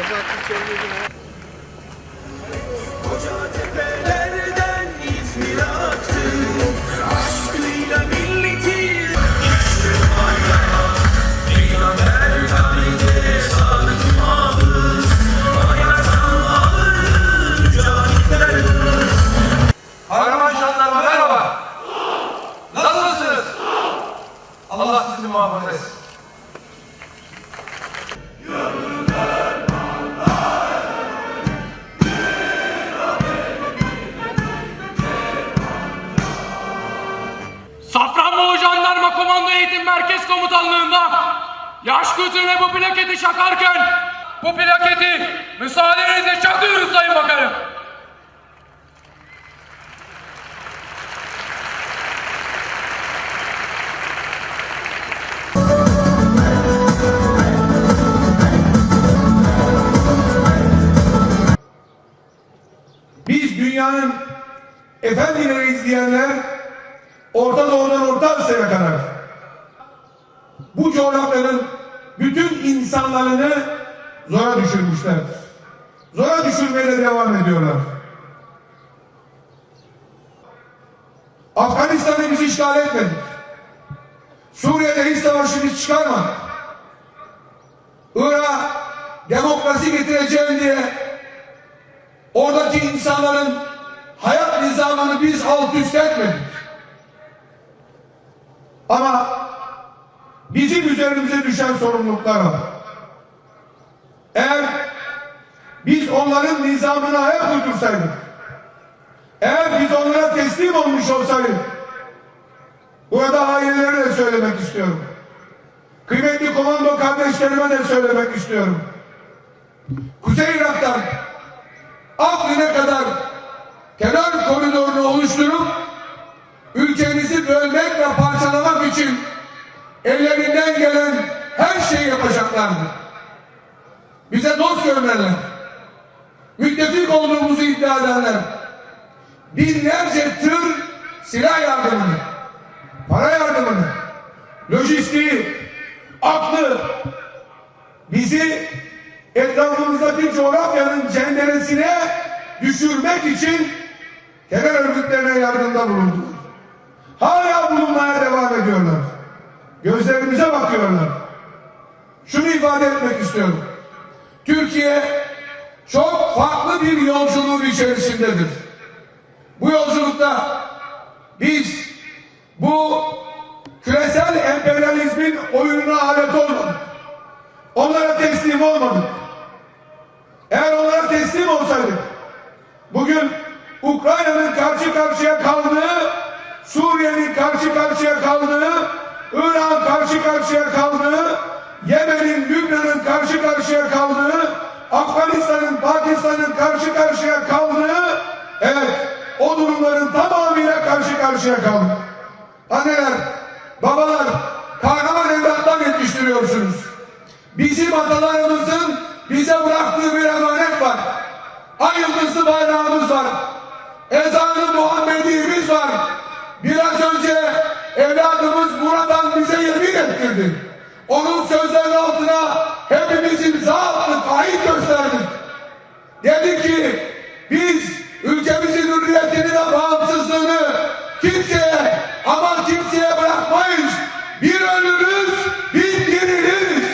Sokaklı çevrede Komutanlığı'nda yaş gözüne bu plaketi çakarken bu plaketi müsaadenizle çakıyoruz Sayın Bakanım. Biz dünyanın efendileriyiz diyenler Orta Doğu'dan Orta Asya'ya kadar bu coğrafyanın bütün insanlarını zora düşürmüşlerdir. Zora düşürmeye de devam ediyorlar. Afganistan'ı biz işgal etmedik. Suriye'de hiç savaşı biz çıkarmadık. Irak'a demokrasi getireceğim diye Oradaki insanların hayat nizamını biz alt üst etmedik. Ama bizim üzerimize düşen sorumluluklar var. Eğer biz onların nizamına ayak uydursaydık, eğer biz onlara teslim olmuş olsaydık, burada ailelere de söylemek istiyorum. Kıymetli komando kardeşlerime de söylemek istiyorum. Kuzey Irak'tan Afrin'e kadar terör koridorunu oluşturup ülkemizi bölmek ve parçalamak için ellerinden gelen her şeyi yapacaklardı. Bize dost görürler. Müttefik olduğumuzu iddia ederler. Binlerce tır silah yardımını, para yardımını, lojistiği, aklı bizi etrafımızdaki coğrafyanın cenderesine düşürmek için terör örgütlerine yardımda bulundular. Hala bulunmaya devam ediyorlar. Gözlerimize bakıyorlar. İfade etmek istiyorum. Türkiye çok farklı bir yolculuğun içerisindedir. Bu yolculukta biz bu küresel emperyalizmin oyununa alet olmadık. Onlara teslim olmadık. Eğer onlara teslim olsaydık, bugün Ukrayna'nın karşı karşıya kaldığı, Suriye'nin karşı karşıya kaldığı, Irak'ın karşı karşıya kaldığı, Yemen'in, Lübnan'ın karşı karşıya kaldığı, Afganistan'ın, Pakistan'ın karşı karşıya kaldığı, evet, o durumların tamamıyla karşı karşıya kaldık. Anneler, babalar, kahraman evlatlar yetiştiriyorsunuz. Bizim atalarımızın bize bıraktığı bir emanet var. Ay yıldızlı bayrağımız var. Ezanı Muhammedi'miz var. Biraz önce evladımız buradan bize yemin ettirdi. Onun sözlerinin altına hepimiz imza attık, ahit gösterdik. Dedi ki biz ülkemizin hürriyetini ve bağımsızlığını kimseye ama kimseye bırakmayız. Bir ölürüz, bir diriliriz.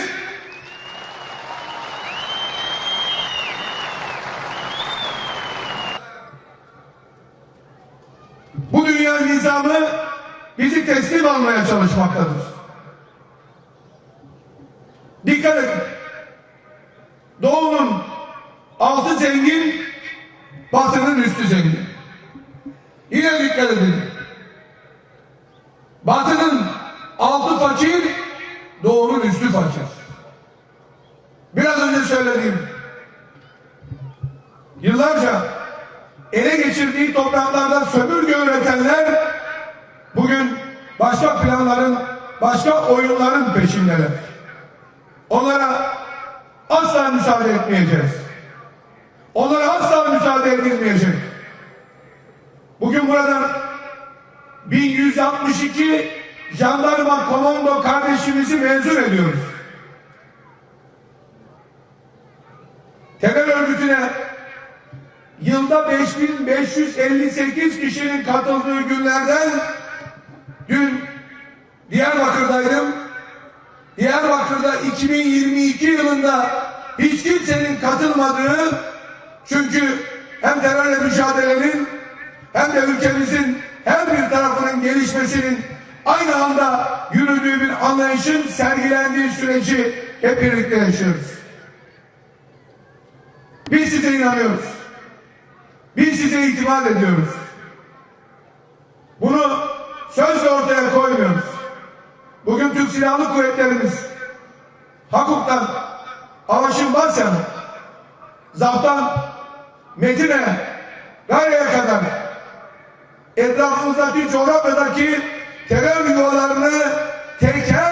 Bu dünya nizamı bizi teslim almaya çalışmaktadır. Dikkat edin. Doğunun altı zengin, batının üstü zengin. Yine dikkat edin. Batının altı fakir, doğunun üstü fakir. Biraz önce söylediğim yıllarca ele geçirdiği topraklarda sömürge üretenler bugün başka planların, başka oyunların peşindeler. Onlara asla müsaade etmeyeceğiz. Onlara asla müsaade edilmeyecek. Bugün buradan 1162 jandarma komando kardeşimizi mezun ediyoruz. yılda 5558 kişinin katıldığı günlerden dün Diyarbakır'daydım. Diyarbakır'da 2022 yılında hiç kimsenin katılmadığı çünkü hem terörle mücadelenin hem de ülkemizin her bir tarafının gelişmesinin aynı anda yürüdüğü bir anlayışın sergilendiği süreci hep birlikte yaşıyoruz. Biz size inanıyoruz. Biz size itimat ediyoruz. Bunu sözle ortaya koymuyoruz. Bugün Türk Silahlı Kuvvetlerimiz Hakuk'tan Avaş'ın Basya'na Zaptan Metin'e Gayrı'ya kadar etrafımızdaki coğrafyadaki terör yuvalarını teker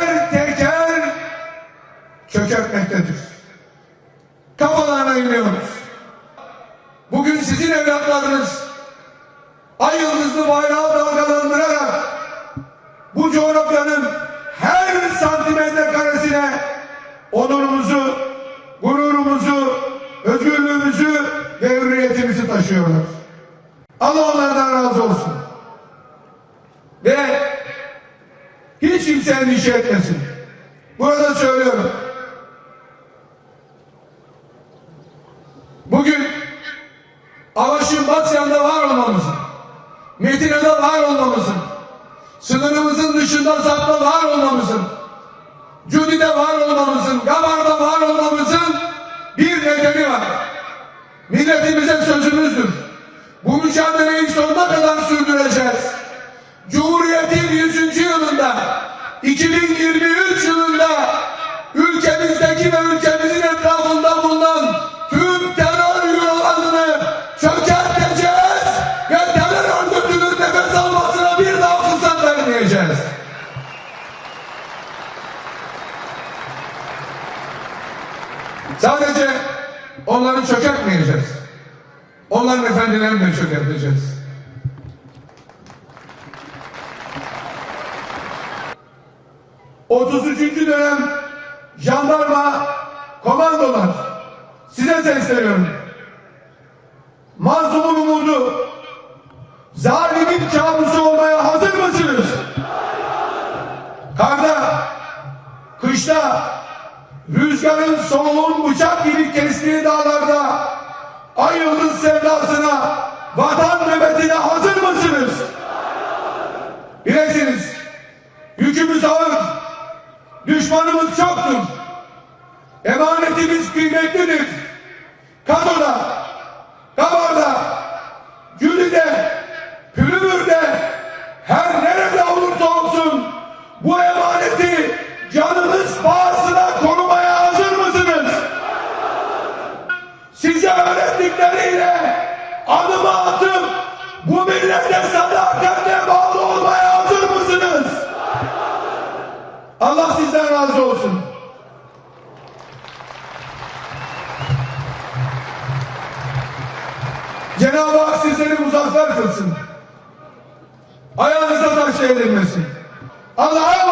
özgürlüğümüzü ve hürriyetimizi taşıyorlar. Allah onlardan razı olsun. Ve hiç kimse endişe etmesin. Burada söylüyorum. Bugün Avaş'ın Batsyan'da var olmamızın, Medine'de var olmamızın, sınırımızın dışında Zap'ta var olmamızın, Cudi'de var olmamızın, Gabar'da var olmamızın bir nedeni var. Milletimize sözümüzdür. Bu mücadeleyi sonuna kadar sürdüreceğiz. Cumhuriyetin 100. yılında, 2023 yılında ülkemizdeki ve ülkemizin etrafında bulunan tüm terör yuvalarını çökerteceğiz ve terör örgütünün nefes almasına bir daha fırsat vermeyeceğiz. Sadece onları çökertmeyeceğiz. Onların efendilerini de çökerteceğiz. Otuz üçüncü dönem jandarma komandolar size sesleniyorum. Mazlumun umudu zalimin kabusu olmaya hazır mısınız? Karda, kışta, rüzgarın soğuğun bıçak gibi kestiği dağlarda ay yıldız sevdasına, vatan nöbetine hazır mısınız? Bilesiniz, yükümüz ağır, düşmanımız çoktur. Emanetimiz kıymetlidir. Kado'da, sizleri muzaffer kılsın. Ayağınıza taş değdirmesin. Allah'a